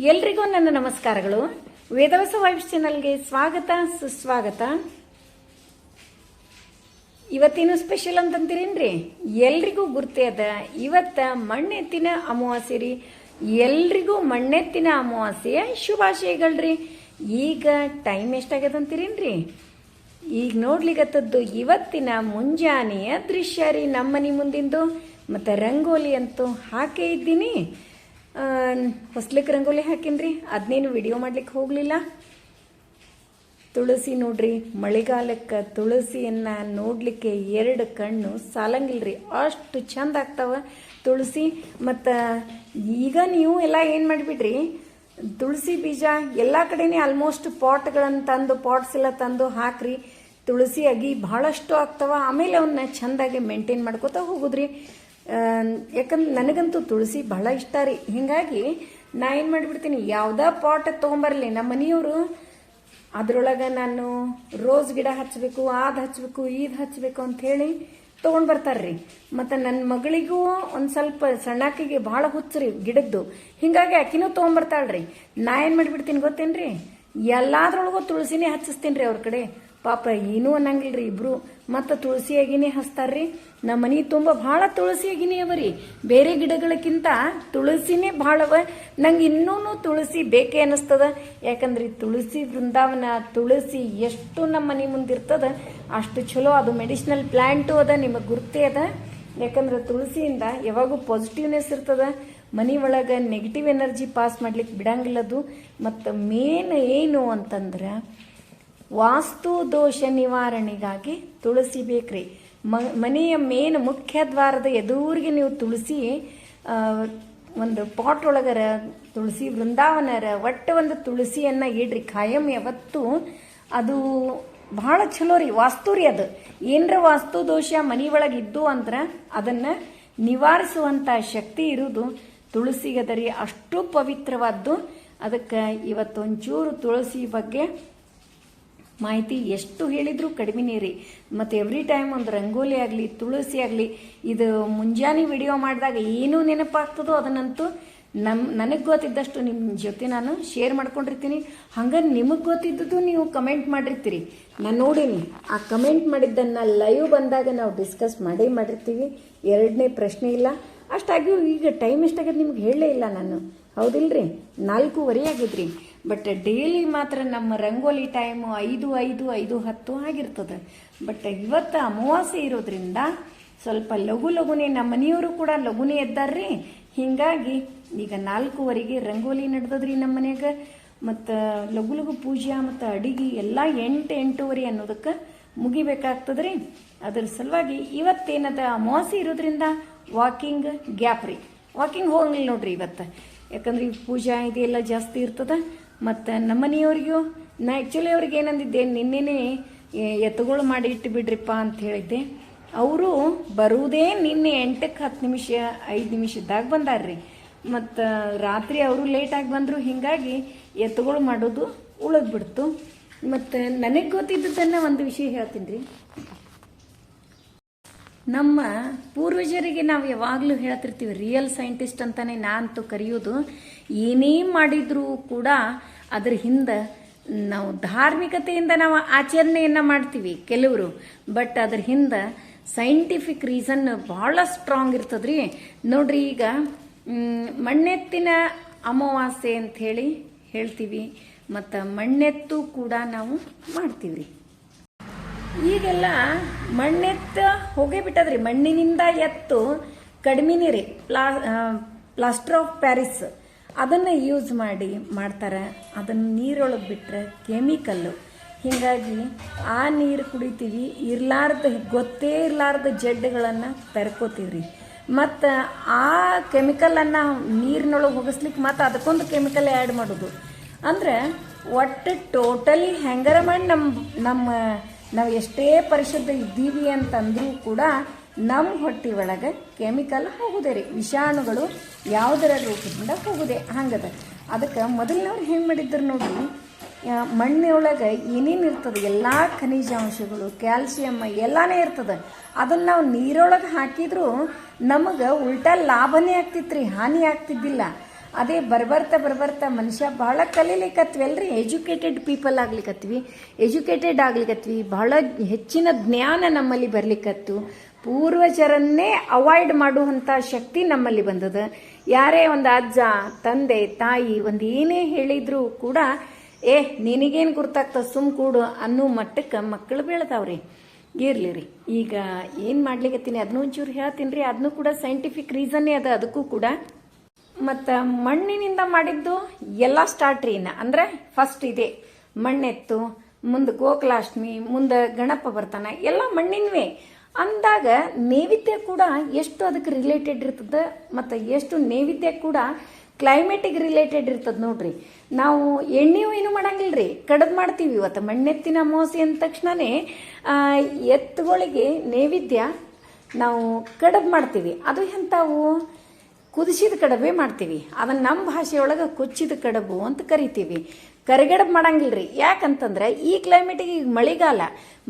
ಎಲ್ರಿಗೂ ನನ್ನ ನಮಸ್ಕಾರಗಳು. ವೇದವಸ ವೈಬ್ಸ್ ಚಾನಲ್ಗೆ ಸ್ವಾಗತ, ಸುಸ್ವಾಗತ. ಇವತ್ತೇನು ಸ್ಪೆಷಲ್ ಅಂತಂತೀರೇನ್ರಿ? ಎಲ್ರಿಗೂ ಗುರ್ತೇ ಅದ ಇವತ್ತ ಮಣ್ಣೆತ್ತಿನ ಅಮಾವಾಸ್ಯೆ ರೀ. ಎಲ್ರಿಗೂ ಮಣ್ಣೆತ್ತಿನ ಅಮಾವಾಸ್ಯೆಯ ಶುಭಾಶಯಗಳ್ರಿ. ಈಗ ಟೈಮ್ ಎಷ್ಟಾಗ್ಯದ ಅಂತೀರೇನ್ರಿ? ಈಗ ನೋಡ್ಲಿಗತ್ತದ್ದು ಇವತ್ತಿನ ಮುಂಜಾನೆಯ ದೃಶ್ಯ ರೀ ನಮ್ಮನೆ ಮುಂದಿಂದು. ಮತ್ತು ರಂಗೋಲಿ ಅಂತೂ ಹಾಕೇ ಇದ್ದೀನಿ. ಹೊಸ್ಲಿಕ್ಕೆ ರಂಗೋಲಿ ಹಾಕಿನ್ರಿ. ಅದನ್ನೇನು ವಿಡಿಯೋ ಮಾಡ್ಲಿಕ್ಕೆ ಹೋಗಲಿಲ್ಲ. ತುಳಸಿ ನೋಡ್ರಿ, ಮಳೆಗಾಲಕ್ಕೆ ತುಳಸಿಯನ್ನು ನೋಡಲಿಕ್ಕೆ ಎರಡು ಕಣ್ಣು ಸಾಲಂಗಿಲ್ರಿ. ಅಷ್ಟು ಚಂದ ಆಗ್ತಾವ ತುಳಸಿ. ಮತ್ತು ಈಗ ನೀವು ಎಲ್ಲ ಏನು ಮಾಡಿಬಿಡ್ರಿ, ತುಳಸಿ ಬೀಜ ಎಲ್ಲ ಕಡೆನೇ ಆಲ್ಮೋಸ್ಟ್ ಪಾಟ್ಗಳನ್ನು ತಂದು ಪಾಟ್ಸ್ ಎಲ್ಲ ತಂದು ಹಾಕ್ರಿ. ತುಳಸಿ ಅಗಿ ಭಾಳಷ್ಟು ಆಗ್ತಾವ. ಆಮೇಲೆ ಅವನ್ನ ಚೆಂದಾಗಿ ಮೇಂಟೈನ್ ಮಾಡ್ಕೋತಾ ಹೋಗುದ್ರಿ. ಯಾಕಂದ್ರೆ ನನಗಂತೂ ತುಳಸಿ ಬಹಳ ಇಷ್ಟ ರೀ. ಹಿಂಗಾಗಿ ನಾ ಏನು ಮಾಡಿಬಿಡ್ತೀನಿ, ಯಾವ್ದ ಪಾಟ್ ತಗೊಂಬರ್ಲಿ, ನಮ್ಮ ಮನೆಯವರು, ಅದ್ರೊಳಗೆ ನಾನು ರೋಸ್ ಗಿಡ ಹಚ್ಚಬೇಕು ಅದು ಹಚ್ಚಬೇಕು ಇದು ಅಂತ ಹೇಳಿ ತೊಗೊಂಡು ಬರ್ತಾರ್ರಿ ಮತ್ತು ನನ್ನ ಮಗಳಿಗೂ ಒಂದು ಸ್ವಲ್ಪ ಸಣ್ಣಕಿಗೆ ಭಾಳ ಹುಚ್ಚರಿ ಗಿಡದ್ದು. ಹಿಂಗಾಗಿ ಆಕಿನೂ ತೊಗೊಂಬರ್ತಾಳ್ರಿ. ನಾ ಏನು ಮಾಡಿಬಿಡ್ತೀನಿ ಗೊತ್ತೇನ್ರಿ? ಎಲ್ಲಾದ್ರೊಳಗೂ ತುಳಸಿನೇ ಹಚ್ಚಿಸ್ತೀನಿ ರೀ ಅವ್ರ ಕಡೆ. ಪಾಪ ಏನೂ ಅನ್ನಂಗಿಲ್ರಿ ಇಬ್ರು. ಮತ್ತು ತುಳಸಿ ಅಗಿನೇ ಹಚ್ತಾರ್ರಿ. ನಮ್ಮ ಮನೆ ತುಂಬ ಭಾಳ ತುಳಸಿ ಅಗಿನೇ ಅವ ಬೇರೆ ಗಿಡಗಳಕ್ಕಿಂತ ತುಳಸಿನೇ ಬಹಳ ನಂಗೆ ಇನ್ನೂ ತುಳಸಿ ಬೇಕೇ ಅನ್ನಿಸ್ತದ. ಯಾಕಂದ್ರೆ ತುಳಸಿ ಬೃಂದಾವನ ತುಳಸಿ ಎಷ್ಟು ನಮ್ಮ ಮನೆ ಮುಂದಿರ್ತದ, ಅಷ್ಟು ಚಲೋ ಅದು ಮೆಡಿಸಿನಲ್ ಪ್ಲ್ಯಾಂಟು ಅದ, ನಿಮಗೆ ಗುರ್ತೇ ಅದ. ಯಾಕಂದ್ರೆ ತುಳಸಿಯಿಂದ ಯಾವಾಗೂ ಪಾಸಿಟಿವ್ನೆಸ್ ಇರ್ತದ. ಮನೆ ಒಳಗೆ ನೆಗೆಟಿವ್ ಎನರ್ಜಿ ಪಾಸ್ ಮಾಡ್ಲಿಕ್ಕೆ ಬಿಡಂಗಿಲ್ಲದು. ಮತ್ತು ಮೇನ್ ಏನು ಅಂತಂದ್ರೆ ವಾಸ್ತು ದೋಷ ನಿವಾರಣೆಗಾಗಿ ತುಳಸಿ ಬೇಕ್ರಿ. ಮನೆಯ ಮೇನ್ ಮುಖ್ಯ ದ್ವಾರದ ಎದುರಿಗೆ ನೀವು ತುಳಸಿ ಒಂದು ಪಾಟ್ ಒಳಗರ ತುಳಸಿ ಬೃಂದಾವನರ ಒಟ್ಟು ಒಂದು ತುಳಸಿಯನ್ನ ಇಡ್ರಿ. ಖಾಯಂ ಯಾವತ್ತು ಅದು ಬಹಳ ಚಲೋ ರೀ, ವಾಸ್ತು ರೀ ಅದು. ಏನರ ವಾಸ್ತು ದೋಷ ಮನೆ ಒಳಗೆ ಇದ್ದು ಅಂದ್ರೆ ಅದನ್ನ ನಿವಾರಿಸುವಂತ ಶಕ್ತಿ ಇರುವುದು ತುಳಸಿಗದ ರೀ ಅಷ್ಟು ಪವಿತ್ರವಾದ್ದು. ಅದಕ್ಕೆ ಇವತ್ತೊಂಚೂರು ತುಳಸಿ ಬಗ್ಗೆ ಮಾಹಿತಿ ಎಷ್ಟು ಹೇಳಿದ್ರು ಕಡಿಮೆನೇ ರೀ ಮತ್ತು ಎವ್ರಿ ಟೈಮ್ ಒಂದು ರಂಗೋಲಿ ಆಗಲಿ, ತುಳಸಿ ಆಗಲಿ, ಇದು ಮುಂಜಾನೆ ವಿಡಿಯೋ ಮಾಡಿದಾಗ ಏನು ನೆನಪಾಗ್ತದೋ ಅದನ್ನಂತೂ ನಮ್ಮ ನನಗೆ ಗೊತ್ತಿದ್ದಷ್ಟು ನಿಮ್ಮ ಜೊತೆ ನಾನು ಶೇರ್ ಮಾಡ್ಕೊಂಡಿರ್ತೀನಿ. ಹಂಗೆ ನಿಮಗೆ ಗೊತ್ತಿದ್ದದ್ದು ನೀವು ಕಮೆಂಟ್ ಮಾಡಿರ್ತೀರಿ. ನಾನು ನೋಡೀನಿ, ಆ ಕಮೆಂಟ್ ಮಾಡಿದ್ದನ್ನು ಲೈವ್ ಬಂದಾಗ ನಾವು ಡಿಸ್ಕಸ್ ಮಾಡೇ ಮಾಡಿರ್ತೀವಿ. ಎರಡನೇ ಪ್ರಶ್ನೆ ಇಲ್ಲ. ಅಷ್ಟಾಗಿಯೂ ಈಗ ಟೈಮ್ ಎಷ್ಟಾಗ್ಯದ ನಿಮ್ಗೆ ಹೇಳಲೇ ಇಲ್ಲ ನಾನು. ಹೌದಿಲ್ರಿ? ನಾಲ್ಕೂವರೆ ಆಗಿದ್ರಿ. ಬಟ್ ಡೈಲಿ ಮಾತ್ರ ನಮ್ಮ ರಂಗೋಲಿ ಟೈಮು ಐದು ಐದು ಐದು, ಹತ್ತು ಆಗಿರ್ತದೆ. ಬಟ್ ಇವತ್ತು ಅಮಾವಾಸ್ಯೆ ಇರೋದ್ರಿಂದ ಸ್ವಲ್ಪ ಲಘು ಲಘುನೇ ನಮ್ಮ ಮನೆಯವರು ಕೂಡ ಲಘುನೇ ಎದ್ದಾರ್ರಿ. ಹಿಂಗಾಗಿ ಈಗ ನಾಲ್ಕೂವರೆಗೆ ರಂಗೋಲಿ ನಡೆದದ್ರಿ ನಮ್ಮ ಮನೆಯಾಗ. ಮತ್ತು ಲಘು ಲಘು ಪೂಜೆ ಮತ್ತು ಅಡಿಗೆ ಎಲ್ಲ ಎಂಟು, ಎಂಟೂವರೆ ಅನ್ನೋದಕ್ಕೆ ಮುಗಿಬೇಕಾಗ್ತದ್ರಿ. ಅದ್ರ ಸಲುವಾಗಿ ಇವತ್ತೇನದ ಅಮಾವಾಸ್ಯೆ ಇರೋದ್ರಿಂದ ವಾಕಿಂಗ್ ಗ್ಯಾಪ್ ರೀ. ವಾಕಿಂಗ್ ಹೋಗಂಗಿಲ್ಲ ನೋಡ್ರಿ ಇವತ್ತು. ಯಾಕಂದ್ರೆ ಈ ಪೂಜಾ ಇದೆಲ್ಲ ಜಾಸ್ತಿ ಇರ್ತದ. ಮತ್ತು ನಮ್ಮ ಮನೆಯವ್ರಿಗೂ, ನಾ ಆ್ಯಕ್ಚುಲಿ ಅವ್ರಿಗೆ ಏನಂದಿದ್ದೆ, ನಿನ್ನೆನೇ ಎ- ಎತ್ತುಗಳು ಮಾಡಿ ಇಟ್ಟು ಬಿಡ್ರಿಪ್ಪ ಅಂತ ಹೇಳಿದ್ದೆ. ಅವರು ಬರುವುದೇ ನಿನ್ನೆ ಎಂಟಕ್ಕೆ ಹತ್ತು ನಿಮಿಷ, ಐದು ನಿಮಿಷದಾಗ ಬಂದಾರ್ರಿ. ಮತ್ತು ರಾತ್ರಿ ಅವರು ಲೇಟಾಗಿ ಬಂದರು, ಹೀಗಾಗಿ ಎತ್ತುಗಳು ಮಾಡೋದು ಉಳಿದ್ಬಿಡ್ತು. ಮತ್ತು ನನಗೆ ಗೊತ್ತಿದ್ದದನ್ನು ಒಂದು ವಿಷಯ ಹೇಳ್ತೀನಿ ರೀ ನಮ್ಮ ಪೂರ್ವಜರಿಗೆ ನಾವು ಯಾವಾಗಲೂ ಹೇಳ್ತಿರ್ತೀವಿ ರಿಯಲ್ ಸೈಂಟಿಸ್ಟ್ ಅಂತಾನೆ ನಾನಂತೂ ಕರೆಯೋದು ಏನೇ ಮಾಡಿದರೂ ಕೂಡ ಅದ್ರ ಹಿಂದೆ ನಾವು ಧಾರ್ಮಿಕತೆಯಿಂದ ನಾವು ಆಚರಣೆಯನ್ನ ಮಾಡ್ತೀವಿ ಕೆಲವರು ಬಟ್ ಅದ್ರ ಹಿಂದೆ ಸೈಂಟಿಫಿಕ್ ರೀಸನ್ ಭಾಳ ಸ್ಟ್ರಾಂಗ್ ಇರ್ತದ್ರಿ. ನೋಡ್ರಿ ಈಗ ಮಣ್ಣೆತ್ತಿನ ಅಮಾವಾಸ್ಯೆ ಅಂತ ಹೇಳಿ ಹೇಳ್ತೀವಿ, ಮತ್ತು ಮಣ್ಣೆತ್ತು ಕೂಡ ನಾವು ಮಾಡ್ತೀವಿ ರೀ ಈಗೆಲ್ಲ ಮಣ್ಣೆತ್ತ ಹೋಗೇ ಬಿಟ್ಟದ್ರಿ. ಮಣ್ಣಿನಿಂದ ಎತ್ತು ಕಡಿಮೆನೇ ರೀ ಪ್ಲಾ ಪ್ಲಾಸ್ಟರ್ ಆಫ್ ಪ್ಯಾರಿಸ್ ಅದನ್ನು ಯೂಸ್ ಮಾಡಿ, ಮಾಡ್ತಾರೆ. ಅದನ್ನು ನೀರೊಳಗೆ ಬಿಟ್ಟರೆ ಕೆಮಿಕಲ್ಲು ಹೀಗಾಗಿ ಆ ನೀರು ಕುಡಿತೀವಿ. ಇರ್ಲಾರ್ದ, ಗೊತ್ತೇ ಇರಲಾರ್ದ ಜಡ್ಡುಗಳನ್ನು ತರ್ಕೋತೀವ್ರಿ ಮತ್ತು ಆ ಕೆಮಿಕಲನ್ನು ನೀರಿನೊಳಗೆ ಹೋಗಿಸ್ಲಿಕ್ಕೆ ಮತ್ತು ಅದಕ್ಕೊಂದು ಕೆಮಿಕಲ್ ಆ್ಯಡ್ ಮಾಡೋದು. ಅಂದ್ರೆ ಒಟ್ಟು ಟೋಟಲಿ ಹೆಂಗರ ಮಾಡಿ ನಮ್ಮ ನಮ್ಮ ನಾವು ಎಷ್ಟೇ ಪರಿಶುದ್ಧ ಇದ್ದೀವಿ ಅಂತಂದ್ರೂ ಕೂಡ ನಮ್ಮ ಹೊಟ್ಟೆ ಒಳಗೆ ಕೆಮಿಕಲ್ ಹೋಗುದೇ ರೀ. ವಿಷಾಣುಗಳು ಯಾವುದರ ರೂಪದಿಂದ ಹೋಗುದೆ ಹಂಗದ. ಅದಕ್ಕೆ ಮೊದಲಿನವ್ರು ಹೆಂಗೆ ಮಾಡಿದ್ರು ನೋಡಿ ಮಣ್ಣಿನೊಳಗೆ ಏನೇನು ಇರ್ತದೆ, ಎಲ್ಲ ಖನಿಜಾಂಶಗಳು ಕ್ಯಾಲ್ಸಿಯಮ್ ಎಲ್ಲಾನೇ ಇರ್ತದೆ. ಅದನ್ನು ನಾವು ನೀರೊಳಗೆ ಹಾಕಿದ್ರು ನಮಗೆ ಉಲ್ಟಾ ಲಾಭನೇ ಆಗ್ತಿತ್ತು ರೀ ಹಾನಿ ಆಗ್ತಿದ್ದಿಲ್ಲ. ಅದೇ ಬರ್ಬರ್ತಾ ಬರ್ಬರ್ತಾ ಮನುಷ್ಯ ಭಾಳ ಕಲೀಲಿಕತ್ವಲ್ರಿ? ಎಜುಕೇಟೆಡ್ ಪೀಪಲ್ ಆಗ್ಲಿಕ್ಕತ್ವಿ ಎಜುಕೇಟೆಡ್ ಆಗ್ಲಿಕ್ಕತ್ವಿ ಬಹಳ ಹೆಚ್ಚಿನ ಜ್ಞಾನ ನಮ್ಮಲ್ಲಿ ಬರ್ಲಿಕ್ಕತ್ತು ಪೂರ್ವಜರನ್ನೇ ಅವಾಯ್ಡ್ ಮಾಡುವಂಥ ಶಕ್ತಿ ನಮ್ಮಲ್ಲಿ ಬಂದದ. ಯಾರೇ ಒಂದು ಅಜ್ಜ, ತಂದೆ, ತಾಯಿ ಒಂದು ಏನೇ ಹೇಳಿದ್ರು ಕೂಡ, ಏ, ನಿನಗೇನು ಗುರ್ತಾಗ್ತದೆ ಸುಮ್ ಕೂಡು ಅನ್ನೋ ಮಟ್ಟಕ್ಕೆ ಮಕ್ಕಳು ಬೀಳ್ತಾವ್ರಿ. ಇರಲಿ ರೀ ಈಗ ಏನು ಮಾಡ್ಲಿಕತ್ತೀನಿ? ಅದನ್ನೂ ಒಂಚೂರು ಹೇಳ್ತೀನಿ ರೀ ಅದನ್ನೂ ಕೂಡ ಸೈಂಟಿಫಿಕ್ ರೀಸನ್ನೇ ಅದ. ಅದಕ್ಕೂ ಕೂಡ ಮತ್ತು ಮಣ್ಣಿನಿಂದ ಮಾಡಿದ್ದು ಎಲ್ಲ ಸ್ಟಾರ್ಟ್ ರೀ ಇನ್ನು ಅಂದರೆ ಫಸ್ಟ್ ಇದೆ. ಮಣ್ಣೆತ್ತು, ಮುಂದೆ ಗೋಕುಲಾಷ್ಟಮಿ, ಮುಂದೆ ಗಣಪ ಬರ್ತಾನೆ, ಎಲ್ಲ ಮಣ್ಣಿನವೇ. ಅಂದಾಗ ನೈವೇದ್ಯ ಕೂಡ ಎಷ್ಟು ಅದಕ್ಕೆ ರಿಲೇಟೆಡ್ ಇರ್ತದೆ, ಮತ್ತು ಎಷ್ಟು ನೈವೇದ್ಯ ಕೂಡ ಕ್ಲೈಮೇಟಿಗೆ ರಿಲೇಟೆಡ್ ಇರ್ತದೆ ನೋಡ್ರಿ. ನಾವು ಎಣ್ಣೆಯೂ ಏನು ಮಾಡಂಗಿಲ್ಲ ರೀ ಕಡದ್ ಮಾಡ್ತೀವಿ. ಇವತ್ತು ಮಣ್ಣೆತ್ತಿನ ಅಮಾವಾಸ್ಯೆ ಅಂದ ತಕ್ಷಣನೇ ಎತ್ತುಗಳಿಗೆ ನೈವೇದ್ಯ ನಾವು ಕಡದ್ ಮಾಡ್ತೀವಿ. ಅದು ಎಂಥವು ಕುದಿಸಿದ ಕಡಬೆ ಮಾಡ್ತೀವಿ. ಅದನ್ನ ನಮ್ಮ ಭಾಷೆಯೊಳಗೆ ಕೊಚ್ಚಿದ ಕಡಬು ಅಂತ ಕರಿತೀವಿ. ಕರಿಗಡಬು ಮಾಡಂಗಿಲ್ರಿ. ಯಾಕಂತಂದ್ರೆ ಈ ಕ್ಲೈಮೇಟಿಗೆ ಈಗ ಮಳೆಗಾಲ.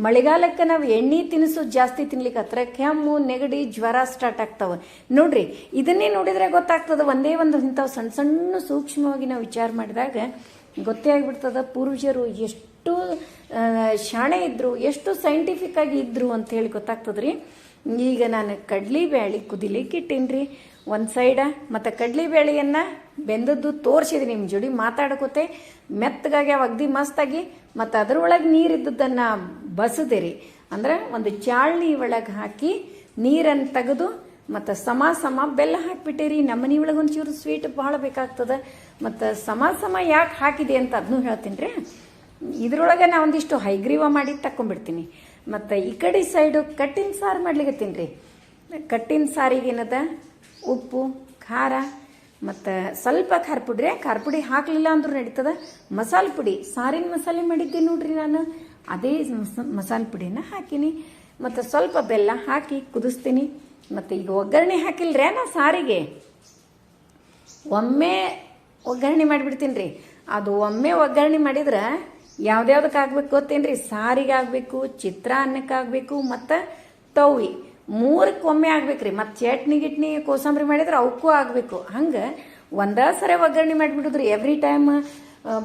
ಮಳೆಗಾಲಕ್ಕೆ ನಾವು ಎಣ್ಣೆ ತಿನಿಸು ಜಾಸ್ತಿ ತಿನ್ಲಿಕ್ಕೆ ಹತ್ರ ಕೆಮ್ಮು, ನೆಗಡಿ, ಜ್ವರ ಸ್ಟಾರ್ಟ್ ಆಗ್ತಾವೆ. ನೋಡ್ರಿ, ಇದನ್ನೇ ನೋಡಿದ್ರೆ ಗೊತ್ತಾಗ್ತದ ಒಂದೇ ಒಂದು ಇಂಥವು ಸಣ್ಣ ಸಣ್ಣ ಸೂಕ್ಷ್ಮವಾಗಿ ನಾವು ವಿಚಾರ ಮಾಡಿದಾಗ ಗೊತ್ತೇ ಆಗಿಬಿಡ್ತದೆ ಪೂರ್ವಜರು ಎಷ್ಟು ಶಾಣೆ ಇದ್ರು, ಎಷ್ಟು ಸೈಂಟಿಫಿಕ್ ಆಗಿ ಇದ್ರು ಅಂತ ಹೇಳಿ ಗೊತ್ತಾಗ್ತದ್ರಿ. ಈಗ ನಾನು ಕಡ್ಲಿ ಬ್ಯಾಳಿ ಕುದಿಲಿಕ್ಕೆ ಇಟ್ಟೀನಿ ಒಂದು ಸೈಡ, ಮತ್ತು ಕಡ್ಲಿ ಬೇಳೆಯನ್ನು ಬೆಂದದ್ದು ತೋರಿಸಿದೆ ನಿಮ್ಮ ಜೋಡಿ ಮಾತಾಡ್ಕೋತೆ. ಮೆತ್ತಗಾಗಿ ಅಗದಿ ಮಸ್ತಾಗಿ, ಮತ್ತು ಅದರೊಳಗೆ ಬಸದೆ ರೀ ಅಂದ್ರೆ ಒಂದು ಚಾಳ್ನಿ ಒಳಗೆ ಹಾಕಿ ನೀರನ್ನು ತೆಗೆದು, ಮತ್ತು ಸಮ ಸಮ ಬೆಲ್ಲ ಹಾಕಿಬಿಟ್ಟಿರಿ. ನಮ್ಮ ಮನೆ ಒಳಗೆ ಒಂಚೂರು ಸ್ವೀಟ್ ಭಾಳ ಬೇಕಾಗ್ತದೆ. ಮತ್ತು ಸಮ ಸಮ ಯಾಕೆ ಹಾಕಿದೆ ಅಂತ ಅದನ್ನೂ ಹೇಳ್ತೀನಿ ರೀ ಇದ್ರೊಳಗೆ ನಾ ಒಂದಿಷ್ಟು ಹೈಗ್ರೀವ ಮಾಡಿ ತಕ್ಕೊಂಡ್ಬಿಡ್ತೀನಿ. ಮತ್ತು ಈ ಕಡೆ ಸೈಡು ಕಟ್ಟಿನ ಸಾರು ಮಾಡ್ಲಿಕ್ಕೆ ತಿನ್ರಿ ಕಟ್ಟಿನ ಸಾರಿಗೆ ಏನದ? ಉಪ್ಪು, ಖಾರ, ಮತ್ತು ಸ್ವಲ್ಪ ಖಾರ ಪುಡಿ. ಖಾರ ಪುಡಿ ಹಾಕಲಿಲ್ಲ ಅಂದ್ರೆ ನಡೀತದ. ಮಸಾಲೆ ಪುಡಿ. ಸಾರಿನ ಮಸಾಲೆ ಮಾಡಿದ್ದೆ ನೋಡ್ರಿ ನಾನು. ಅದೇ ಮಸ, ಮಸಾಲೆ ಪುಡಿನ ಹಾಕೀನಿ. ಮತ್ತು ಸ್ವಲ್ಪ ಬೆಲ್ಲ ಹಾಕಿ ಕುದಿಸ್ತೀನಿ. ಮತ್ತು ಈಗ ಒಗ್ಗರಣೆ ಹಾಕಿಲ್ರೇ ನಾ ಸಾರಿಗೆ. ಒಮ್ಮೆ ಒಗ್ಗರಣೆ ಮಾಡಿಬಿಡ್ತೀನಿ ರೀ ಅದು ಒಮ್ಮೆ ಒಗ್ಗರಣೆ ಮಾಡಿದ್ರೆ ಯಾವ್ದ್ಯಾವ್ದಕ್ಕೆ ಆಗ್ಬೇಕು ಗೊತ್ತೇನು ರೀ ಸಾರಿಗೆ ಆಗಬೇಕು ಚಿತ್ರಾನ್ನಕ್ಕೆ ಆಗಬೇಕು ಮತ್ತು ತೌವಿ ಮೂರಕ್ಕೆ ಒಮ್ಮೆ ಆಗ್ಬೇಕು ರೀ ಮತ್ತು ಚಟ್ನಿ ಗಿಟ್ನಿ ಕೋಸಂಬರಿ ಮಾಡಿದ್ರೆ ಅವಕ್ಕೂ ಆಗಬೇಕು. ಹಂಗೆ ಒಂದೇ ಸರಿ ಒಗ್ಗರಣೆ ಮಾಡಿಬಿಡುದ್ರಿ. ಎವ್ರಿ ಟೈಮ್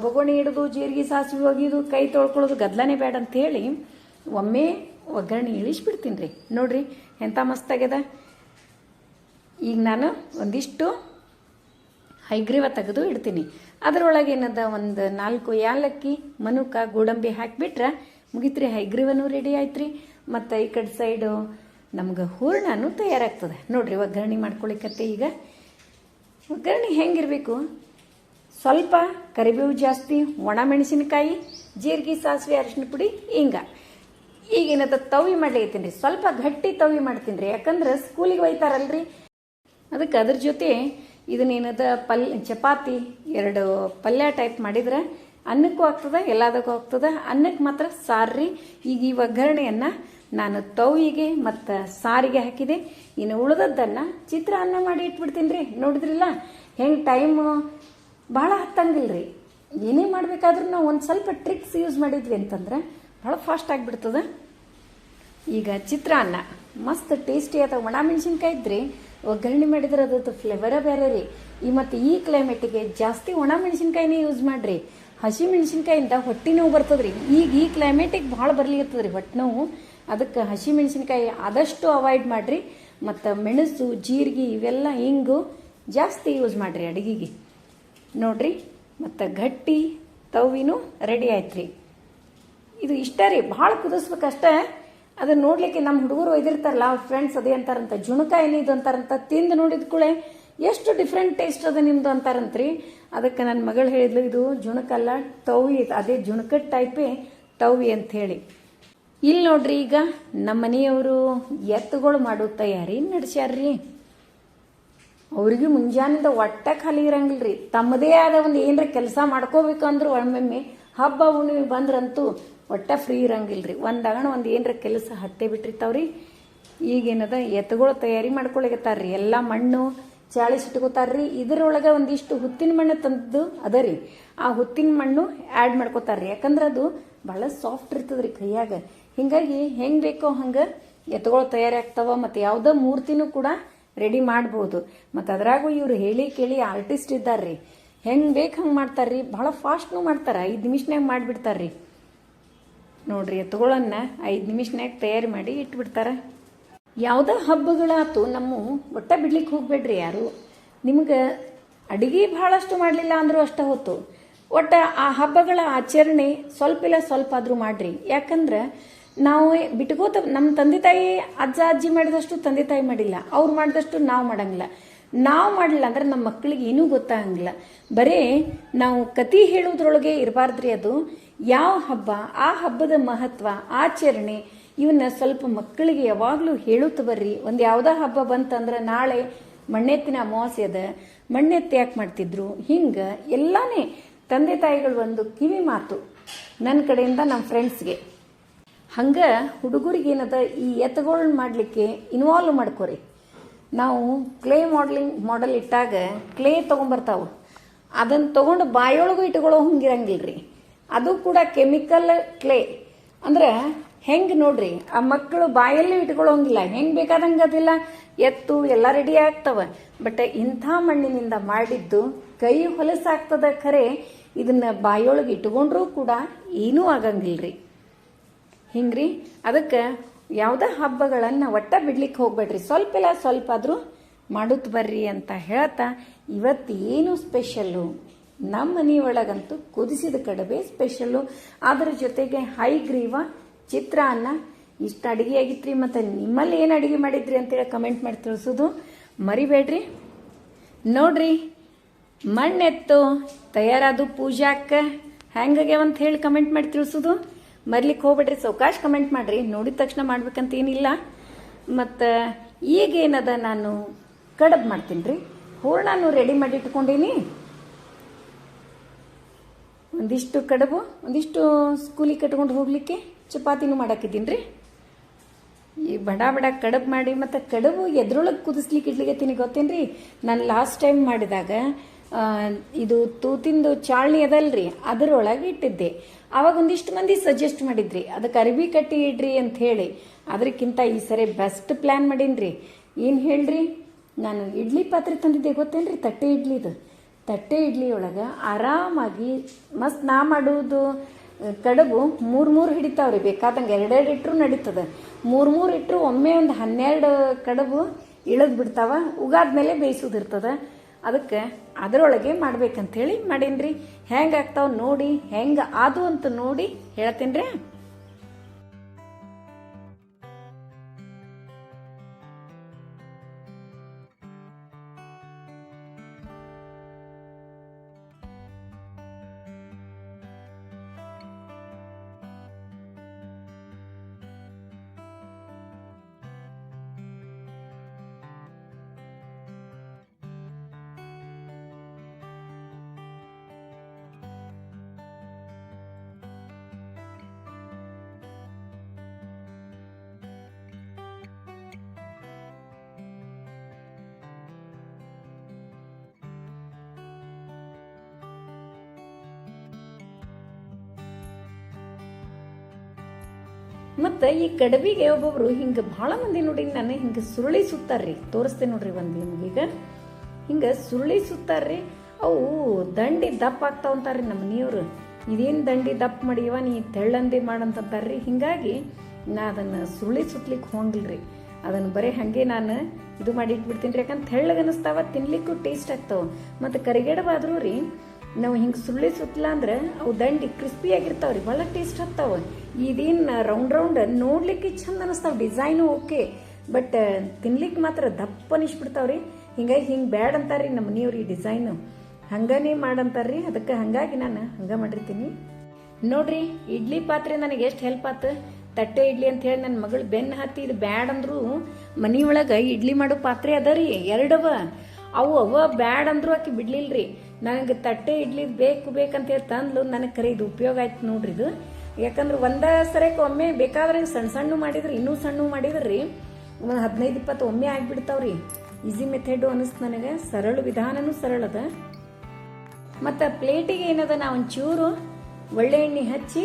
ಬೊಗೋಣಿ ಹಿಡಿದು, ಜೀರಿಗೆ ಸಾಸಿವೆ ಒಗಿದು, ಕೈ ತೊಳ್ಕೊಳ್ಳೋದು ಗದ್ಲನೇ ಬೇಡ ಅಂತ ಹೇಳಿ ಒಮ್ಮೆ ಒಗ್ಗರಣೆ ಇಳಿಸ್ಬಿಡ್ತೀನಿ ರೀ ನೋಡ್ರಿ ಎಂಥ ಮಸ್ತಾಗ್ಯದ ಈಗ ನಾನು ಒಂದಿಷ್ಟು ಹೈಗ್ರೀವ ತೆಗೆದು ಇಡ್ತೀನಿ. ಅದರೊಳಗೆ ಏನದ? ಒಂದು ನಾಲ್ಕು ಯಾಲಕ್ಕಿ, ಮನುಕ, ಗೋಡಂಬಿ ಹಾಕಿಬಿಟ್ರೆ ಮುಗಿತ್ರಿ. ಹೈಗ್ರೀವನು ರೆಡಿ ಆಯ್ತು ರೀ ಮತ್ತು ಈ ಕಡೆ ಸೈಡು ನಮ್ಗೆ ಹೂರ್ಣನೂ ತಯಾರಾಗ್ತದೆ. ನೋಡಿರಿ ಒಗ್ಗರಣೆ ಮಾಡ್ಕೊಳಿಕತ್ತೆ ಈಗ. ಒಗ್ಗರಣೆ ಹೆಂಗಿರಬೇಕು? ಸ್ವಲ್ಪ ಕರಿಬೇವು ಜಾಸ್ತಿ, ಒಣ ಮೆಣಸಿನಕಾಯಿ, ಜೀರಿಗೆ, ಸಾಸಿವೆ ಅರಿಶಿನ ಪುಡಿ ಹಿಂಗ ಈಗೇನದ ತವಿ ಮಾಡ್ಲಿಕತ್ತೀನಿ ರೀ. ಸ್ವಲ್ಪ ಗಟ್ಟಿ ತವಿ ಮಾಡ್ತೀನಿ ರೀ. ಯಾಕಂದ್ರೆ ಸ್ಕೂಲಿಗೆ ಒಯ್ತಾರಲ್ರಿ. ಅದಕ್ಕೆ ಅದ್ರ ಜೊತೆ ಇದನ್ನೇನದ ಪಲ್, ಚಪಾತಿ, ಎರಡು ಪಲ್ಯ ಟೈಪ್ ಮಾಡಿದ್ರೆ ಅನ್ನಕ್ಕೂ ಆಗ್ತದೆ, ಎಲ್ಲದಕ್ಕೂ ಆಗ್ತದೆ. ಅನ್ನಕ್ಕೆ ಮಾತ್ರ ಸಾರ್ರಿ. ಈಗ ಈ ಒಗ್ಗರಣೆಯನ್ನು ನಾನು ತವಿಗೆ ಮತ್ತು ಸಾರಿಗೆ ಹಾಕಿದೆ. ಇನ್ನು ಉಳಿದದ್ದನ್ನು ಚಿತ್ರಾನ್ನ ಮಾಡಿ ಇಟ್ಬಿಡ್ತೀನಿ ರೀ. ನೋಡಿದ್ರಿಲ್ಲ? ಹೆಂಗೆ ಟೈಮು ಭಾಳ ಹತ್ತಂಗಿಲ್ಲ ರೀ ಏನೇ ಮಾಡಬೇಕಾದ್ರೂ ನಾವು ಒಂದು ಸ್ವಲ್ಪ ಟ್ರಿಕ್ಸ್ ಯೂಸ್ ಮಾಡಿದ್ವಿ ಅಂತಂದ್ರೆ ಭಾಳ ಫಾಸ್ಟ್ ಆಗಿಬಿಡ್ತದೆ. ಈಗ ಚಿತ್ರಾನ್ನ ಮಸ್ತ್ ಟೇಸ್ಟಿ ಅಥವಾ ಒಣ ಮೆಣಸಿನ್ಕಾಯಿ ಇದ್ರಿ ಒಗ್ಗರಣೆ ಮಾಡಿದ್ರೆ ಅದ್ರದ್ದು ಫ್ಲೇವರ ಬೇರೆ ರೀ. ಈ ಮತ್ತು ಈ ಕ್ಲೈಮೇಟಿಗೆ ಜಾಸ್ತಿ ಒಣ ಮೆಣಸಿನ್ಕಾಯಿನೇ ಯೂಸ್ ಮಾಡ್ರಿ. ಹಸಿ ಮೆಣಸಿನ್ಕಾಯಿಂದ ಹೊಟ್ಟೆ ನೋವು ಬರ್ತದ್ರಿ. ಈಗ ಈ ಕ್ಲೈಮೇಟಿಗೆ ಭಾಳ ಬರ್ಲಿಕ್ಕೆ ರೀ ಹೊಟ್ಟೆ ನೋವು ಅದಕ್ಕೆ ಹಸಿ ಮೆಣಸಿನ್ಕಾಯಿ ಆದಷ್ಟು ಅವಾಯ್ಡ್ ಮಾಡಿರಿ. ಮತ್ತು ಮೆಣಸು, ಜೀರಿಗೆ ಇವೆಲ್ಲ ಹಿಂಗು ಜಾಸ್ತಿ ಯೂಸ್ ಮಾಡಿರಿ ಅಡುಗೆಗೆ. ನೋಡಿರಿ, ಮತ್ತು ಗಟ್ಟಿ ತವಿನೂ ರೆಡಿ ಆಯ್ತು ರೀ ಇದು ಇಷ್ಟ ರೀ, ಭಾಳ ಕುದಿಸ್ಬೇಕಷ್ಟೇ ಅದನ್ನು ನೋಡಲಿಕ್ಕೆ ನಮ್ಮ ಹುಡುಗರು ಒಯ್ದಿರ್ತಾರಲ್ಲ, ಅವ್ರ ಫ್ರೆಂಡ್ಸ್ ಅದೇ ಅಂತಾರಂತ ಜುಣಕ ಇದು ಅಂತಾರಂತ ತಿಂದು ನೋಡಿದ ಕೂಡ ಎಷ್ಟು ಡಿಫ್ರೆಂಟ್ ಟೇಸ್ಟ್ ಅದ ನಿಮ್ಮದು ಅಂತಾರಂತ್ರಿ. ಅದಕ್ಕೆ ನನ್ನ ಮಗಳು ಹೇಳಿದ್ಲು, ಇದು ಜುಣಕಲ್ಲ ತವಿ ಅದೇ ಜುಣಕದ ಟೈಪೇ ತವಿ ಅಂತ ಹೇಳಿ. ಇಲ್ಲಿ ನೋಡ್ರಿ ಈಗ ನಮ್ಮ ಮನೆಯವರು ಎತ್ತುಗಳು ಮಾಡೋ ತಯಾರಿ ನಡೆಸ್ಯಾರ್ರಿ. ಅವ್ರಿಗೆ ಮುಂಜಾನಿಂದ ಒಟ್ಟ ಖಾಲಿ ಇರಂಗಿಲ್ಲ ತಮ್ಮದೇ ಆದ ಒಂದು ಏನರ ಕೆಲಸ ಮಾಡ್ಕೋಬೇಕು ಅಂದ್ರು ಒಮ್ಮೊಮ್ಮೆ ಹಬ್ಬ ಹುಣ್ಣಿಮೆ ಬಂದ್ರಂತೂ ಒಟ್ಟ ಫ್ರೀ ಇರಂಗಿಲ್ಲ ರೀ ಒಂದು ಅಗಣ ಒಂದು ಏನರ ಕೆಲಸ ಹತ್ತೇ ಬಿಟ್ಟಿರ್ತಾವ್ರಿ. ಈಗೇನದ ಎತ್ತುಗಳು ತಯಾರಿ ಮಾಡ್ಕೊಳಗತ್ತಾರ್ರಿ. ಎಲ್ಲ ಮಣ್ಣು ಚಾಳಿ ಸುಟ್ಕೋತಾರ್ರಿ ಇದರೊಳಗೆ ಒಂದಿಷ್ಟು ಹುತ್ತಿನ ಮಣ್ಣು ತಂದು ಅದ ರೀ ಆ ಹುತ್ತಿನ ಮಣ್ಣು ಆ್ಯಡ್ ಮಾಡ್ಕೋತಾರ್ರಿ. ಯಾಕಂದ್ರೆ ಅದು ಭಾಳ ಸಾಫ್ಟ್ ಇರ್ತದ್ರಿ ಕೈಯಾಗ. ಹಿಂಗಾಗಿ ಹೆಂಗೆ ಬೇಕೋ ಹಂಗೆ ಎತ್ತುಗಳು ತಯಾರಿ ಆಗ್ತಾವ ಮತ್ತು ಯಾವುದೋ ಮೂರ್ತಿನೂ ಕೂಡ ರೆಡಿ ಮಾಡ್ಬೋದು. ಮತ್ತು ಅದ್ರಾಗೂ ಇವರು ಹೇಳಿ ಕೇಳಿ ಆರ್ಟಿಸ್ಟ್ ಇದ್ದಾರ್ರಿ. ಹೆಂಗೆ ಬೇಕು ಹಂಗೆ ಮಾಡ್ತಾರ್ರಿ. ಭಾಳ ಫಾಸ್ಟ್ನು ಮಾಡ್ತಾರೆ. ಐದು ನಿಮಿಷನಾಗ ಮಾಡಿಬಿಡ್ತಾರೆ ರೀ ನೋಡಿರಿ ಎತ್ತುಗಳನ್ನು ಐದು ನಿಮಿಷನ್ಯಾಗ ತಯಾರಿ ಮಾಡಿ ಇಟ್ಬಿಡ್ತಾರೆ. ಯಾವುದೇ ಹಬ್ಬಗಳಾತು ನಮ್ಮ ಒಟ್ಟ ಬಿಡ್ಲಿಕ್ಕೆ ಹೋಗ್ಬೇಡ್ರಿ ಯಾರು. ನಿಮ್ಗೆ ಅಡಿಗೆ ಭಾಳಷ್ಟು ಮಾಡಲಿಲ್ಲ ಅಂದರೂ ಅಷ್ಟ ಹೊತ್ತು. ಒಟ್ಟ ಆ ಹಬ್ಬಗಳ ಆಚರಣೆ ಸ್ವಲ್ಪ ಇಲ್ಲ ಸ್ವಲ್ಪ ಆದರೂ ಮಾಡ್ರಿ. ಯಾಕಂದ್ರೆ ನಾವು ಬಿಟ್ಕೋತ ನಮ್ಮ ತಂದೆ ತಾಯಿ, ಅಜ್ಜ, ಅಜ್ಜಿ ಮಾಡಿದಷ್ಟು ತಂದೆ ತಾಯಿ ಮಾಡಿಲ್ಲ. ಅವ್ರು ಮಾಡಿದಷ್ಟು ನಾವು ಮಾಡಂಗಿಲ್ಲ. ನಾವು ಮಾಡಲಿಲ್ಲ ಅಂದ್ರೆ ನಮ್ಮ ಮಕ್ಕಳಿಗೆ ಏನೂ ಗೊತ್ತಾಗಂಗಿಲ್ಲ. ಬರೀ ನಾವು ಕತಿ ಹೇಳೋದ್ರೊಳಗೆ ಇರಬಾರ್ದ್ರಿ ಅದು. ಯಾವ ಹಬ್ಬ, ಆ ಹಬ್ಬದ ಮಹತ್ವ, ಆಚರಣೆ ಇವನ್ನ ಸ್ವಲ್ಪ ಮಕ್ಕಳಿಗೆ ಯಾವಾಗಲೂ ಹೇಳುತ್ತ ಬರ್ರಿ. ಒಂದು ಯಾವುದೋ ಹಬ್ಬ ಬಂತಂದ್ರೆ ನಾಳೆ ಮಣ್ಣೆತ್ತಿನ ಅಮಾವಾಸ್ಯೆ ಅದ. ಮಣ್ಣೆತ್ತಿ ಯಾಕೆ ಮಾಡ್ತಿದ್ರು? ಹಿಂಗೆ ಎಲ್ಲಾನೇ ತಂದೆ ತಾಯಿಗಳು ಒಂದು ಕಿವಿ ಮಾತು ನನ್ನ ಕಡೆಯಿಂದ ನಮ್ಮ ಫ್ರೆಂಡ್ಸ್ಗೆ ಹಂಗೆ ಹುಡುಗರಿಗೇನದ ಈ ಎತ್ತುಗಳ್ನ ಮಾಡಲಿಕ್ಕೆ ಇನ್ವಾಲ್ವ್ ಮಾಡ್ಕೋರಿ. ನಾವು ಕ್ಲೇ ಮಾಡಲಿಂಗ್ ಮಾಡಲ್ ಇಟ್ಟಾಗ ಕ್ಲೇ ತೊಗೊಂಬರ್ತಾವೆ. ಅದನ್ನು ತೊಗೊಂಡು ಬಾಯೊಳಗೂ ಇಟ್ಕೊಳ್ಳೋ ಹಂಗಿರಂಗಿಲ್ಲ ರೀ ಅದು ಕೂಡ ಕೆಮಿಕಲ್ ಕ್ಲೇ ಅಂದ್ರೆ ಹೆಂಗೆ ನೋಡ್ರಿ, ಆ ಮಕ್ಕಳು ಬಾಯಲ್ಲಿ ಇಟ್ಕೊಳ್ಳೋಂಗಿಲ್ಲ ಹೆಂಗೆ ಬೇಕಾದಂಗೆ ಅದಿಲ್ಲ. ಎತ್ತು ಎಲ್ಲ ರೆಡಿ ಆಗ್ತವೆ. ಬಟ್ ಇಂಥ ಮಣ್ಣಿನಿಂದ ಮಾಡಿದ್ದು ಕೈ ಹೊಲಸಾಗ್ತದ ಖರೆ. ಇದನ್ನ ಬಾಯೊಳಗೆ ಇಟ್ಕೊಂಡ್ರೂ ಕೂಡ ಏನೂ ಆಗಂಗಿಲ್ರಿ ಹಿಂಗ್ರಿ? ಅದಕ್ಕೆ ಯಾವುದೇ ಹಬ್ಬಗಳನ್ನು ಒಟ್ಟ ಬಿಡ್ಲಿಕ್ಕೆ ಹೋಗ್ಬೇಡ್ರಿ. ಸ್ವಲ್ಪ ಇಲ್ಲ, ಸ್ವಲ್ಪ ಆದರೂ ಮಾಡುತ್ತ ಬರ್ರಿ ಅಂತ ಹೇಳ್ತಾ ಇವತ್ತು ಏನು ಸ್ಪೆಷಲ್ಲು ನಮ್ಮ ಒಳಗಂತೂ ಕುದಿಸಿದ ಕಡಬೆ ಸ್ಪೆಷಲ್ಲು. ಅದ್ರ ಜೊತೆಗೆ ಹೈ ಗ್ರೀವ ಚಿತ್ರಾನ್ನ. ಇಷ್ಟು ಅಡುಗೆ ಆಗಿತ್ರಿ ಮತ್ತು ನಿಮ್ಮಲ್ಲಿ ಏನು ಅಡುಗೆ ಮಾಡಿದ್ರಿ ಅಂತೇಳಿ ಕಮೆಂಟ್ ಮಾಡಿ ತಿಳಿಸೋದು ಮರಿಬೇಡ್ರಿ. ನೋಡ್ರಿ, ಮಣ್ಣೆತ್ತು ತಯಾರಾದು ಪೂಜಾಕ್ಕೆ ಅಂತ ಹೇಳಿ ಕಮೆಂಟ್ ಮಾಡಿ ತಿಳಿಸೋದು. ಮರ್ಲಿಕ್ಕೆ ಹೋಗ್ಬೇಡ್ರಿ ಸಾವಕಾಶ ಕಮೆಂಟ್ ಮಾಡ್ರಿ, ನೋಡಿದ ತಕ್ಷಣ ಮಾಡ್ಬೇಕಂತ ಏನಿಲ್ಲ. ಮತ್ತು, ಈಗೇನದ ನಾನು ಕಡಬ್ ಮಾಡ್ತೀನಿ ರೀ ಹೂರ್ಣನು ರೆಡಿ ಮಾಡಿ ಇಟ್ಕೊಂಡೀನಿ. ಒಂದಿಷ್ಟು ಕಡಬು, ಒಂದಿಷ್ಟು ಸ್ಕೂಲಿಗೆ ಕಟ್ಕೊಂಡು ಹೋಗ್ಲಿಕ್ಕೆ ಚಪಾತಿನೂ ಮಾಡಾಕಿದ್ದೀನಿ ರೀ ಈ ಬಡ ಬಡ ಕಡಬು ಮಾಡಿ, ಮತ್ತು ಕಡಬು ಎದ್ರೊಳಗೆ ಕುದಿಸ್ಲಿಕ್ಕೆ ಇಡ್ಲಿಕ್ಕೆ ಗೊತ್ತೇನ್ರಿ? ನಾನು ಲಾಸ್ಟ್ ಟೈಮ್ ಮಾಡಿದಾಗ ಇದು ತೂತಿಂದು ಚಾಳ್ನಿ ಅದಲ್ರಿ. ಅದರೊಳಗೆ ಇಟ್ಟಿದ್ದೆ. ಅವಾಗ ಒಂದಿಷ್ಟು ಮಂದಿ ಸಜೆಸ್ಟ್ ಮಾಡಿದ್ರಿ. ಅದಕ್ಕೆ ಅರಿವಿ ಕಟ್ಟಿ ಇಡ್ರಿ ಅಂತ ಹೇಳಿ. ಅದಕ್ಕಿಂತ ಈ ಸರಿ ಬೆಸ್ಟ್ ಪ್ಲ್ಯಾನ್ ಮಾಡೀನ್ರಿ. ಏನು ಹೇಳ್ರಿ? ನಾನು ಇಡ್ಲಿ ಪಾತ್ರೆ ತಂದಿದ್ದೆ ಗೊತ್ತೇನ್ರಿ? ತಟ್ಟೆ ಇಡ್ಲಿದು ತಟ್ಟೆ ಇಡ್ಲಿ ಒಳಗೆ ಆರಾಮಾಗಿ ಮಸ್ತ್ ನಾ ಅಹ್, ಕಡುಬು ಮೂರು ಮೂರು ಹಿಡಿತಾವ್ರಿ. ಬೇಕಾದಂಗೆ ಎರಡೆರಡು ಇಟ್ಟರು ನಡೀತದೆ. ಮೂರು ಮೂರು ಇಟ್ಟರು ಒಮ್ಮೆ ಒಂದು ಹನ್ನೆರಡು ಕಡುಬು ಇಳಿದು ಬಿಡ್ತಾವ. ಉಗಾದ್ಮೇಲೆ ಬೇಯಿಸೋದಿರ್ತದೆ ಅದಕ್ಕೆ ಅದರೊಳಗೆ ಮಾಡ್ಬೇಕಂತೇಳಿ ಮಾಡೀನ್ರಿ. ಹೆಂಗೆ ಆಗ್ತಾವೆ ನೋಡಿ ಹೆಂಗೆ ಅದು ಅಂತ ನೋಡಿ ಹೇಳ್ತೀನಿ ರೀ ಮತ್ತು ಈ ಕಡಬಿಗೆ ಒಬ್ಬೊಬ್ರು ಹಿಂಗೆ ಭಾಳ ಮಂದಿ ನೋಡಿ ನಾನು ಹಿಂಗೆ ಸುರುಳಿ ಸುತ್ತಾರ್ರಿ ತೋರಿಸ್ತೇನೆ ನೋಡ್ರಿ ಒಂದು ಈಗ. ಹಿಂಗೆ ಸುರುಳಿ ಸುತ್ತಾರ್ರಿ ಅವು ದಂಡಿ ದಪ್ಪ ಆಗ್ತಾವ ಅಂತಾರ್ರಿ ನಮ್ಮ ನೀವ್ರು. ಇದೇನು ದಂಡಿ ದಪ್ಪ ಮಾಡಿವ ನೀ ತೆಳ್ಳಂದಿ ಮಾಡಂತಂತಾರ್ರಿ. ಹಿಂಗಾಗಿ ನಾ ಅದನ್ನು ಸುರುಳಿ ಸುತ್ತಲಿಕ್ಕೆ ಹೋಗಿಲ್ರಿ. ಅದನ್ನು ಬರೀ ಹಾಗೆ ನಾನು ಇದು ಮಾಡಿ ಇಟ್ಬಿಡ್ತೀನಿ ರೀ. ಯಾಕಂದ್ರೆ ತೆಳ್ಳಗೆ ಅನಿಸ್ತಾವ, ತಿನ್ಲಿಕ್ಕೂ ಟೇಸ್ಟ್ ಆಗ್ತಾವ. ಮತ್ತು ಕರಿಗಡಬಾದ್ರೂ ರೀ, ನಾವು ಹಿಂಗೆ ಸುರುಳಿ ಸುತ್ತಲ ಅಂದ್ರೆ ಅವು ದಂಡಿ ಕ್ರಿಸ್ಪಿ ಆಗಿರ್ತಾವ್ರಿ. ಭಾಳ ಟೇಸ್ಟ್ ಹತ್ತಾವ ಇದೇನು ರೌಂಡ್ ರೌಂಡ್ ನೋಡ್ಲಿಕ್ಕೆ ಚಂದ ಅನಿಸ್ತಾವ. ಡಿಸೈನು ಓಕೆ ಬಟ್ ತಿನ್ಲಿಕ್ಕೆ ಮಾತ್ರ ದಪ್ಪ ಅನಿಸ್ಬಿಡ್ತಾವ್ರಿ. ಹಿಂಗಾಗಿ ಹಿಂಗೆ ಬ್ಯಾಡ್ ಅಂತಾರ್ರಿ ನಮ್ಮ ಮನೆಯವ್ರಿ ಡಿಸೈನು ಹಂಗನೇ ಮಾಡಂತಾರ್ರಿ. ಅದಕ್ಕೆ ಹಂಗಾಗಿ ನಾನು ಹಂಗೆ ಮಾಡಿರ್ತೀನಿ. ನೋಡ್ರಿ, ಇಡ್ಲಿ ಪಾತ್ರೆ ನನಗೆ ಎಷ್ಟು ಹೆಲ್ಪ್ ಆತು. ತಟ್ಟೆ ಇಡ್ಲಿ ಅಂತ ಹೇಳಿ ನನ್ನ ಮಗಳು ಬೆನ್ನು ಹತ್ತಿ ಇದು ಬ್ಯಾಡ್ ಅಂದ್ರು ಒಳಗೆ ಇಡ್ಲಿ ಮಾಡೋ ಪಾತ್ರೆ ಅದ ರೀ, ಎರಡವ. ಅವು ಅವ ಬ್ಯಾಡ್ ಅಂದ್ರು ಆಕಿ ಬಿಡ್ಲಿಲ್ರಿ. ನನಗೆ ತಟ್ಟೆ ಇಡ್ಲಿ ಬೇಕು ಬೇಕಂತ ಹೇಳಿ ತಂದ್ಲು. ನನಗೆ ಕರೆ ಇದು ಉಪಯೋಗ ಆಯ್ತು ನೋಡ್ರಿ ಇದು. ಯಾಕಂದ್ರೆ ಒಂದ ಸರಕ್ಕೆ ಒಮ್ಮೆ ಬೇಕಾದ್ರೆ ಸಣ್ಣ ಸಣ್ಣ ಮಾಡಿದ್ರಿ, ಇನ್ನೂ ಸಣ್ಣ ಮಾಡಿದ್ರಿ ಒಂದು ಹದಿನೈದು, ಇಪ್ಪತ್ತು ಒಮ್ಮೆ ಆಗಿಬಿಡ್ತಾವ್ರಿ. ಈಸಿ ಮೆಥೆಡು ಅನಿಸ್ತು ನನಗೆ. ಸರಳ ವಿಧಾನನೂ ಸರಳದ ಮತ್ತು ಪ್ಲೇಟಿಗೆ ಏನದ ನಾವು ಒಂಚೂರು ಒಳ್ಳೆ ಎಣ್ಣೆ ಹಚ್ಚಿ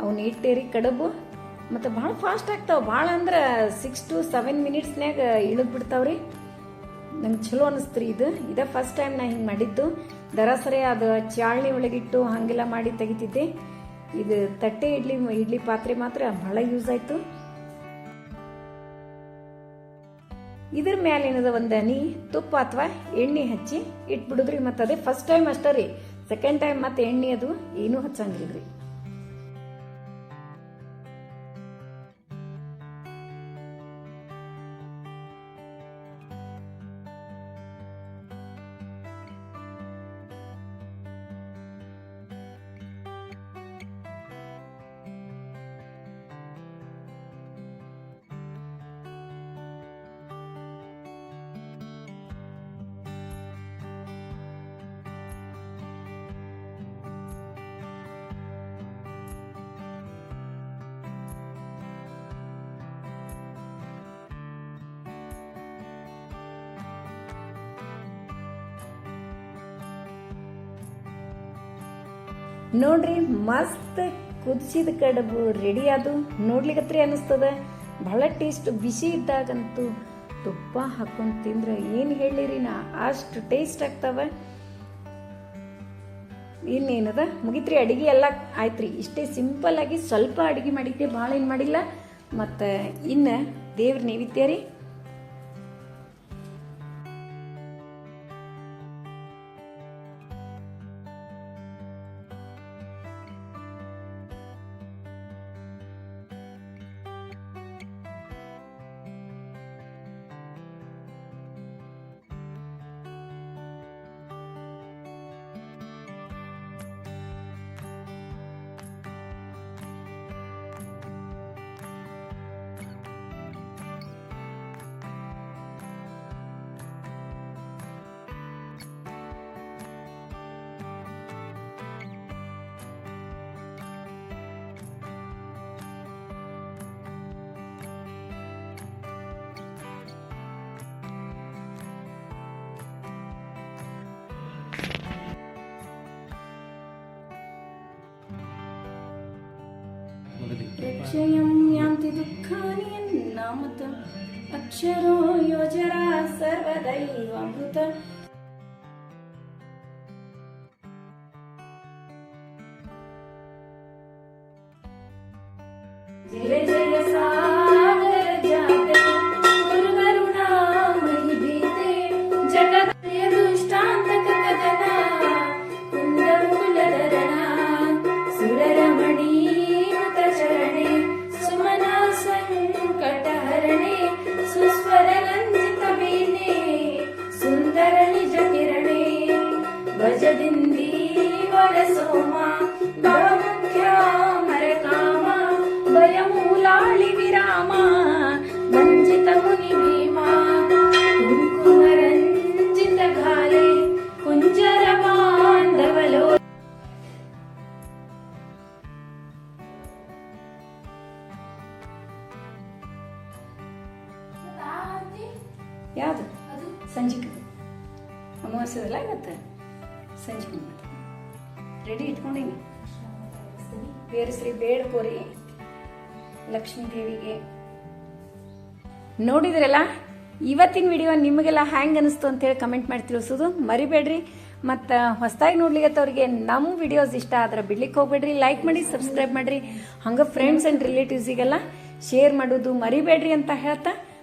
ಅವನ್ನ ಇಟ್ಟೇರಿ ಕಡುಬು. ಮತ್ತು ಭಾಳ ಫಾಸ್ಟ್ ಆಗ್ತಾವೆ. ಭಾಳ ಅಂದ್ರೆ ಸಿಕ್ಸ್ ಟು ಸೆವೆನ್ ಮಿನಿಟ್ಸ್ನ್ಯಾಗ ಇಳಿದು ಬಿಡ್ತಾವ್ರಿ ನಂಗೆ ಚಲೋ ಅನಿಸ್ತ್ರಿ ಇದು. ಇದೇ ಫಸ್ಟ್ ಟೈಮ್ ನಾ ಹಿಂಗೆ ಮಾಡಿದ್ದು. ದರಸರೆ ಅದು ಚಾಳ್ನಿ ಒಳಗಿಟ್ಟು ಹಾಗೆಲ್ಲ ಮಾಡಿ ತೆಗಿತಿದ್ದೆ. ಇದು ತಟ್ಟೆ ಇಡ್ಲಿ ಇಡ್ಲಿ ಪಾತ್ರೆ ಮಾತ್ರ ಬಹಳ ಯೂಸ್ ಆಯಿತು. ಇದ್ರ ಮೇಲೆ ಒಂದು ಅನಿ ತುಪ್ಪ ಅಥವಾ ಎಣ್ಣೆ ಹಚ್ಚಿ ಇಟ್ಬಿಡುದ್ರಿ ಮತ್ತು ಫಸ್ಟ್ ಟೈಮ್ ಅಷ್ಟೇ ರೀ. ಸೆಕೆಂಡ್ ಟೈಮ್ ಮತ್ತೆ ಎಣ್ಣೆ ಅದು ಏನೂ ಹಚ್ಚಂಗಿಲ್ರಿ. ನೋಡ್ರಿ, ಮಸ್ತ್ ಕುದಿಸಿದ ಕಡುಬು ರೆಡಿ ಅದು ನೋಡ್ಲಿಕ್ಕತ್ರಿ ಅನಿಸ್ತದ ಬಹಳ ಟೇಸ್ಟ್ ಬಿಸಿ ಇದ್ದಾಗಂತೂ ತುಪ್ಪ ಹಾಕೊಂಡು ತಿಂದ್ರೆ ಏನು ಹೇಳಿರಿ ನಾ? ಅಷ್ಟು ಟೇಸ್ಟ್ ಆಗ್ತಾವ. ಇನ್ನೇನದ? ಮುಗಿತ್ರಿ, ಅಡಿಗೆ ಎಲ್ಲ ಆಯ್ತ್ರಿ. ಇಷ್ಟೇ ಸಿಂಪಲ್ ಆಗಿ ಸ್ವಲ್ಪ ಅಡಿಗೆ ಮಾಡಿದ್ದೆ ಭಾಳ ಏನು ಮಾಡಿಲ್ಲ. ಮತ್ತು ಇನ್ನು ದೇವ್ರ ನೈವೇದ್ಯ ರೀ? అక్షయం యాంతి దుఃఖాని నామత అక్షరో యోజరా సర్వదైవామృత. ಯಾವುದು? ಸಂಜಿಕೆ ಅಮಾವಾಸ್ಯದಲ್ಲ ಇವತ್ತು? ಸಂಜಿಕೆ ರೆಡಿ ಇಟ್ಕೊಂಡೀನಿ. ಬೇರೆಸ್ರಿ ಬೇಡ್ಕೋರಿ ಲಕ್ಷ್ಮೀ ದೇವಿಗೆ. ನೋಡಿದ್ರಲ್ಲ ಇವತ್ತಿನ ವಿಡಿಯೋ ನಿಮಗೆಲ್ಲ ಹ್ಯಾಂಗ್ ಅನಿಸ್ತು ಅಂತೇಳಿ ಕಮೆಂಟ್ ಮಾಡಿ ತಿಳಿಸೋದು ಮರಿಬೇಡ್ರಿ. ಮತ್ತು ಹೊಸದಾಗಿ ನೋಡ್ಲಿಕ್ಕೆ ನಮ್ಮ ವಿಡಿಯೋಸ್ ಇಷ್ಟ ಆದ್ರೆ ಬಿಡ್ಲಿಕ್ಕೆ ಹೋಗ್ಬೇಡ್ರಿ. ಲೈಕ್ ಮಾಡಿ ಸಬ್ಸ್ಕ್ರೈಬ್ ಮಾಡಿರಿ. ಹಂಗೆ ಫ್ರೆಂಡ್ಸ್ ಆ್ಯಂಡ್ ರಿಲೇಟಿವ್ಸಿಗೆಲ್ಲ ಶೇರ್ ಮಾಡೋದು ಮರಿಬೇಡ್ರಿ ಅಂತ ಹೇಳ್ತಾ